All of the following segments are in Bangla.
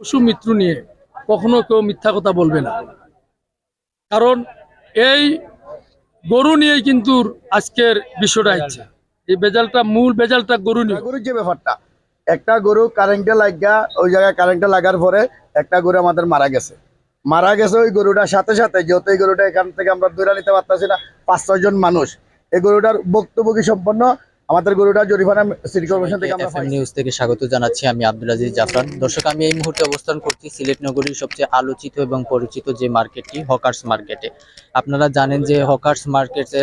পশু মিত্র নিয়ে কখনো কেউ মিথ্যা কথা বলবে না। কারণ এই গরু নিয়েই কিন্তু আজকের বিষয়টা হচ্ছে। এই বেজালটা মূল বেজালটা গরু নিয়ে। গরুর যে ব্যাপারটা, একটা গরু কারেন্টে লাগা ওই জায়গায় কারেন্টে লাগার পরে একটা গরু আমাদের মারা গেছে। মারা গেছে ওই গরুটার সাথে সাথে, যেহেতু এই গরুটা এখান থেকে আমরা দূরে নিতে পারতেছি না, পাঁচ ছয় জন মানুষ। এই গরুটার বক্তব্য সম্পন্ন আমাদের গরুটা জরিমানা সিটি কর্পোরেশন থেকে আমরা। নিউজ থেকে স্বাগত জানাচ্ছি আমি আব্দুল আজিজ জাফরান। দর্শক আমি এই মুহূর্তে অবস্থান করছি সিলেট নগরীর সবচেয়ে আলোচিত এবং পরিচিত যে মার্কেটটি হকার্স মার্কেটে। আপনারা জানেন যে হকার্স মার্কেটে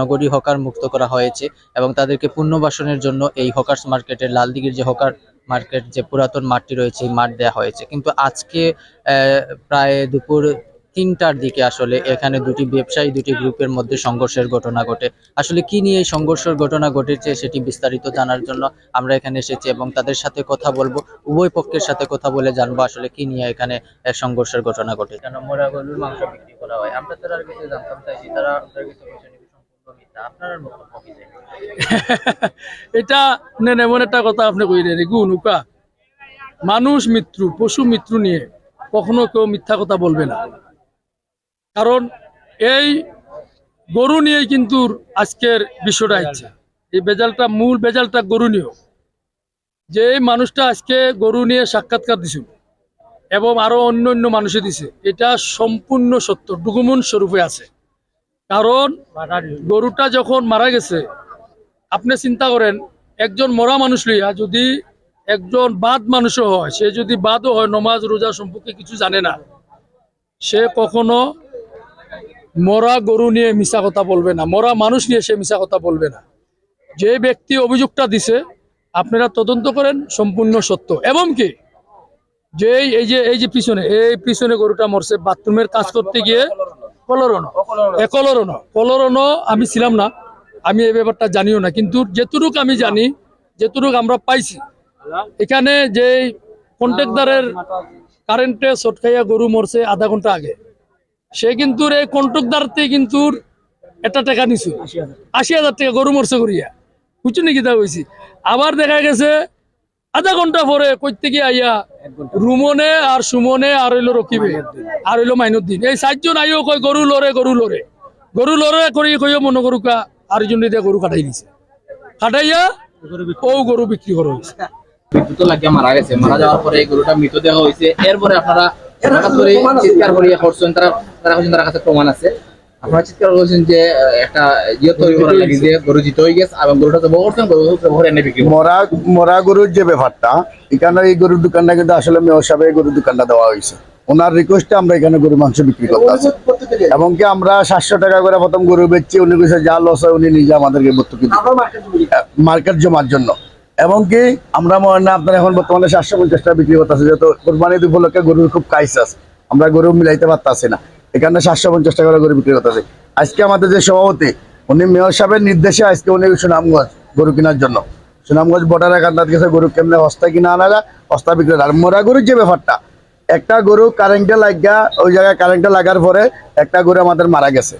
নগরী হকার মুক্ত করা হয়েছে এবং তাদেরকে পুনর্বাসনের জন্য এই হকার্স মার্কেটের লালদিঘির যে হকার মার্কেট যে পুরাতন মাঠটি রয়েছে এই মাঠ দেওয়া হয়েছে। কিন্তু আজকে আহ, প্রায় দুপুর তিনটার দিকে আসলে এখানে দুটি ব্যবসায়ী দুটি গ্রুপের মধ্যে সংঘর্ষের ঘটনা ঘটে। আসলে কি নিয়ে এই সংঘর্ষের ঘটনা ঘটেছে সেটি বিস্তারিত জানার জন্য আমরা এখানে এসেছি এবং তাদের সাথে কথা বলব উভয় পক্ষের সাথে কথা বলে জানব আসলে কি নিয়ে এখানে সংঘর্ষের ঘটনা ঘটে। কেন মোরা গরুর মাংস বিক্রি করা হয়। আমরা তারা আর কিছু জানতাম চাইছি তারা? এটা নেন এমন একটা কথা আপনি কইলেন। গু নুকা মানুষ মিত্র পশু মিত্র নিয়ে কখনো কেউ মিথ্যা কথা বলবে না। কারণ এই গরু নিয়েই কিন্তু আজকের বিষয়টা হচ্ছে। এই বেজালটা মূল বেজালটা গরু নিয়েও। যে মানুষটা আজকে গরু নিয়ে সাক্ষাৎকার দিছিল এবং আরও অন্য অন্য মানুষে দিছে, এটা সম্পূর্ণ সত্য ডুকুমন স্বরূপে আছে। কারণ গরুটা যখন মারা গেছে, আপনি চিন্তা করেন, একজন মরা মানুষ লইয়া যদি একজন বাদ মানুষও হয়, সে যদি বাদও হয়, নমাজ, রোজা সম্পর্কে কিছু জানে না, সে কখনো মরা গরু নিয়ে মিশা কথা বলবে না, মরা মানুষ নিয়ে সে মিশা কথা বলবে না। যে ব্যক্তি অভিযোগটা দিছে, আপনারা তদন্ত করেন, সম্পূর্ণ সত্য। এবং কি, যে এই- যে এই যে পিছনে, এই পিছনে গরুটা মরছে, বাথরুমের কাজ করতে গিয়ে একলরন কলরন আমি ছিলাম না, আমি এই ব্যাপারটা জানিও না, কিন্তু যেটুক আমি জানি, যেটুক আমরা পাইছি, এখানে যে কন্ট্রাক্টারের কারেন্টে শর্ট খাইয়া গরু মরছে আধা ঘণ্টা আগে। সে কিন্তু এই কন্ট্রাক্টারতে কিন্তু একটা টাকা নিছে। আশি হাজার টাকা গরু মরছে করিয়া। বুঝছ নাকি তা হয়েছি আবার দেখা গেছে আধা ঘণ্টা পরে কইতে গিয়ে আইয়া রুমনে আর সুমনে আর হইল রকিবে, আর হইল মাইনুদ্দিন। এই চারজন আইও কয়, গরু লড়ে গরু লড়ে গরু লড়ে করি কইও মনে গরুকা আর জন দিয়ে গরু কাটাই দিছে। কাটাইয়া ও গরু বিক্রি করা হয়েছে মারা গেছে। মারা যাওয়ার পরে এই গরুটা মৃতদেহ হয়েছে এরপরে আপনারা হঠাৎ করে চিৎকার করিয়ে করছেন তারা তারা বলছেন তার কাছে প্রমাণ আছে। আপনারা চিৎকার করছেন যে একটা ইয়ে তৈরি করার লাগে যে গরু জিতে হয়ে গেছে এবং গরুটা জব করছেন গরু জব এনে বিক্রি মরা মরা গরুর যে ব্যাপারটা এখানে এই গরুর দোকানটা কিন্তু আসলে মেয়র সাহেব এই গরুর দোকানটা দেওয়া হয়েছে। ওনার রিকোয়েস্টে আমরা এখানে গরু মাংস বিক্রি করতে এবং কি আমরা সাতশো টাকা করে প্রথম গরু বেচছি উনি কইছে যা লস হয় উনি নিজে আমাদেরকে ভর্তুকি মার্কেট জমার জন্য। এবং কি, আমরা মনে না, আপনার এখন বর্তমানে সাতশো পঞ্চাশ টাকা বিক্রি করতেছে, যেহেতু কোরবানি উপলক্ষে গরুর খুব কাইস আছে। আমরা গরু মিলাইতে পারতাছি না। এখানে সাতশো পঞ্চাশ টাকা করে গরু বিক্রি করতেছে। আজকে আমাদের যে সভাপতি, উনি মেয়র সাহেবের নির্দেশে আজকে উনি সুনামগঞ্জ গরু কেনার জন্য। সুনামগঞ্জ বর্ডারে কান্দাত গেছে, গরু কেমনে হস্তায় কিনা আনা যায় হস্তা বিক্রি করে। আর মোরা গরুর যে ব্যাপারটা, একটা গরু কারেন্টে লাগা ওই জায়গায় কারেন্টে লাগার পরে একটা গরু আমাদের মারা গেছে।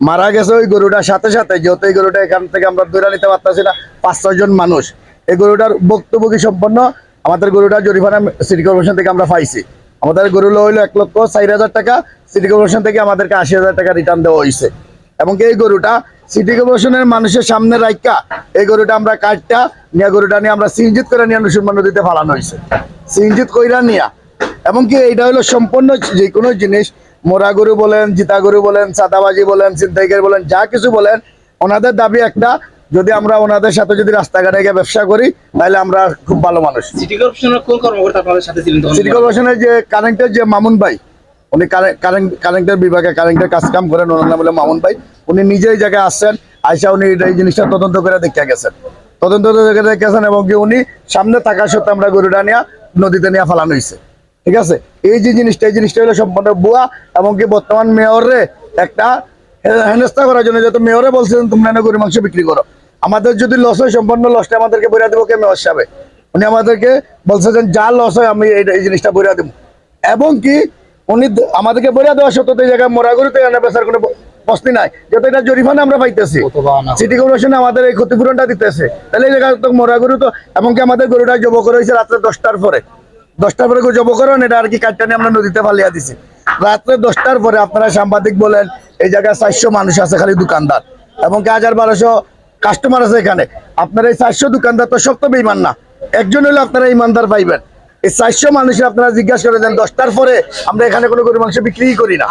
মারা গেছে ওই গরুটার সাথে সাথে, যেহেতু এই গরুটা এখান থেকে আমরা দূরে নিতে পারতাছি না, পাঁচ ছয় জন মানুষ। এই গরুটার বক্তব্য সম্পন্ন? আমাদের গরুটা জরিমানা সিটি কর্পোরেশন থেকে আমরা পাইছি। আমাদের গরু হইল এক লক্ষ চার হাজার টাকা। সিটি কর্পোরেশন থেকে আমাদেরকে আশি হাজার টাকা রিটার্ন দেওয়া হয়েছে এবং এই গরুটা সিটি কর্পোরেশনের মানুষের সামনে রাখা এই গরুটা আমরা কাঠটা নিয়ে গরুটা নিয়ে আমরা সিঞ্জিত করে নিয়ে নুসুরমান নদীতে ফালানো হয়েছে সিঞ্জিত কইরা নিয়া। এবং কি এইটা হলো সম্পূর্ণ যে কোনো জিনিস, মোরা গরু বলেন, জিতা গরু বলেন সাদাবাজি বলেন সিন্তাইকার বলেন, যা কিছু বলেন, ওনাদের দাবি একটা যদি আমরা ওনাদের সাথে যদি রাস্তাঘাটে গিয়ে ব্যবসা করি তাহলে আমরা খুব ভালো মানুষ। সিটি কর্পোরেশনের কোন কর্মকর্তা আপনাদের সাথে ছিলেন সিটি কর্পোরেশনের যে কারেন্টের যে মামুন ভাই উনি কারেন্ট কারেন্টের বিভাগে কারেন্টের কাজ কাম করেন ওনার নাম হলো মামুন ভাই। উনি নিজেই জায়গায় আসছেন আইসা উনি এই জিনিসটা তদন্ত করে দেখে গেছেন। তদন্ত করে দেখে গেছেন এবং কি উনি সামনে থাকা সত্ত্বে আমরা গরুটা নিয়ে নদীতে নিয়ে ফালানো হয়েছে ঠিক আছে? এই যে জিনিসটা এই জিনিসটা হলো সম্পূর্ণ বুয়া এবং কি বর্তমান মেয়রে একটা হেনস্থা করার জন্য যেহেতু মেয়রে বলছিলেন তোমরা গরু মাংস বিক্রি করো। আমাদের যদি লস হয় সম্পূর্ণ লসটা আমাদেরকে বইরা দেবো কে মেয়র সাহেবে? উনি আমাদেরকে বলছে যে লস হয় আমি এই জিনিসটা বইরা দেবো। এবং কি উনি আমাদেরকে বইরা দেওয়া সত্ত্বেও এই জায়গায় মরা গরুতে এনে বেচার কোনো ব- প্রশ্ন নাই। যেহেতু এটা জরিমানা আমরা পাইতেছি। সিটি কর্পোরেশন আমাদের এই ক্ষতিপূরণটা দিতেছে। তাহলে এই জায়গায় তো মরা গরু তো এমনকি আমাদের গরুটা জব করা হয়েছে রাত্রে দশটার পরে। দশটার পরে জব করেন এটা আর কি কাটটা নিয়ে আমরা নদীতে ফালিয়া দিছি। রাত্রে দশটার পরে আপনারা সাংবাদিক বলেন এই জায়গায় চারশো মানুষ আছে খালি দোকানদার। এবং কি হাজার বারোশো কাস্টমার আছে এখানে। আপনার এই চারশো দোকানদার তো শক্ত বেইমান না। একজন হলে আপনারা ইমানদার পাইবেন। এই চারশো মানুষের আপনারা জিজ্ঞাসা করে দেন, দশটার পরে আমরা এখানে কোনো গরু মাংস বিক্রি করি না।